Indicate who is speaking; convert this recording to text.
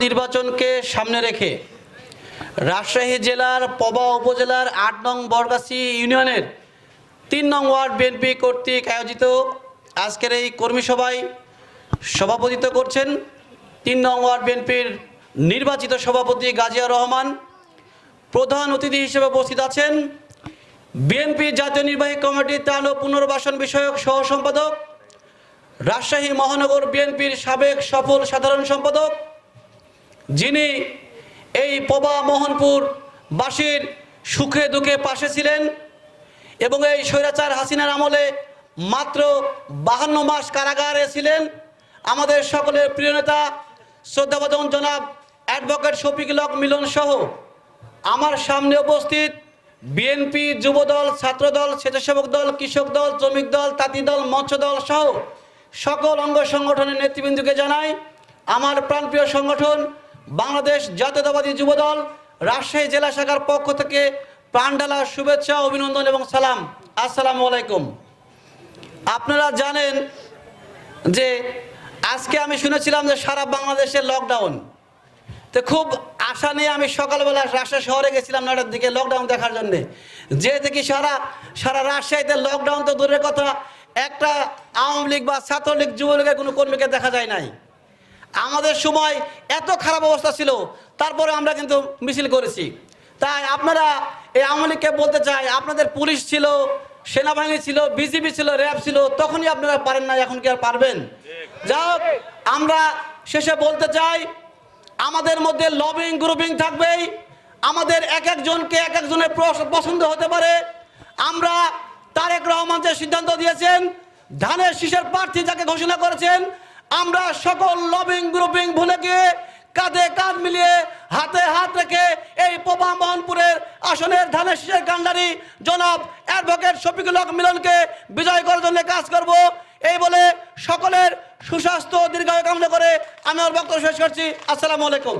Speaker 1: নির্বাচনকে সামনে রেখে রাজশাহী জেলার পবা উপজেলার আট নং বরগাছি ইউনিয়নের তিন নং ওয়ার্ড বিএনপি কর্তৃক আয়োজিত আজকের এই কর্মী সভায় সভাপতিত্ব করছেন তিন নং ওয়ার্ড বিএনপির নির্বাচিত সভাপতি গাজিয়া রহমান, প্রধান অতিথি হিসেবে উপস্থিত আছেন বিএনপি জাতীয় নির্বাহী কমিটির ত্রাণ ও পুনর্বাসন বিষয়ক সহ সম্পাদক রাজশাহী মহানগর বিএনপির সাবেক সফল সাধারণ সম্পাদক যিনি এই পবা মোহনপুর বাসীর সুখে দুঃখে পাশে ছিলেন এবং এই স্বৈরাচার হাসিনার আমলে মাত্র বাহান্ন মাস কারাগারে ছিলেন, আমাদের সকলের প্রিয় নেতা, শ্রদ্ধাভাজন জনাব অ্যাডভোকেট শফিকুল হক মিলন সহ আমার সামনে উপস্থিত বিএনপি যুবদল, ছাত্রদল, স্বেচ্ছাসেবক দল, কৃষক দল, শ্রমিক দল, তাঁতি দল, মৎস্য দল সহ সকল অঙ্গ সংগঠনের নেতৃবৃন্দকে জানাই, আমার প্রাণপ্রিয় সংগঠন বাংলাদেশ জাতীয়তাবাদী যুবদল, রাজশাহী জেলা শাখার পক্ষ থেকে প্রাণঢালা শুভেচ্ছা, অভিনন্দন এবং সালাম। আসসালামু আলাইকুম। আপনারা জানেন যে আজকে আমি শুনেছিলাম যে সারা বাংলাদেশে লকডাউন তো খুব আশা নিয়ে আমি সকালবেলা রাজশাহী শহরে গেছিলাম নটার দিকে লকডাউন দেখার জন্য। যে দেখি সারা সারা রাজশাহীতে লকডাউন তো দূরের কথা, একটা আওয়ামী লীগ বা ছাত্রলীগ যুবলীগের কোনো কর্মীকে দেখা যায় নাই। আমাদের সময় এত খারাপ অবস্থা ছিল তারপরে আমরা কিন্তু মিছিল করেছি। তাই আপনারা এই আওয়ামী লীগকে বলতে চাই আপনাদের পুলিশ ছিল সেনাবাহিনী ছিল বিজিবি ছিল র্যাব ছিল তখনই আপনারা পারেন না এখন কি আর পারবেন? হোক, আমরা শেষে বলতে চাই আমাদের মধ্যে লবিং গ্রুপিং থাকবেই। আমাদের এক একজনকে এক একজনের পছ- পছন্দ হতে পারে। আমরা তারেক রহমান যে সিদ্ধান্ত দিয়েছেন ধানের শীষের প্রার্থী যাকে ঘোষণা করেছেন আমরা সকল লবিং গ্রুপিং ভুলে গিয়ে কাঁধে কাঁধ মিলিয়ে হাতে হাত রেখে এই পোপা মোহনপুরের আসনের ধানের শীষের কান্ডারি জনাব অ্যাডভোকেট শফিকুল হক মিলনকে বিজয় করার জন্য কাজ করব। এই বলে সকলের সুস্বাস্থ্য দীর্ঘায়ু কামনা করে আমি আমার বক্তব্য শেষ করছি। আসসালামু আলাইকুম।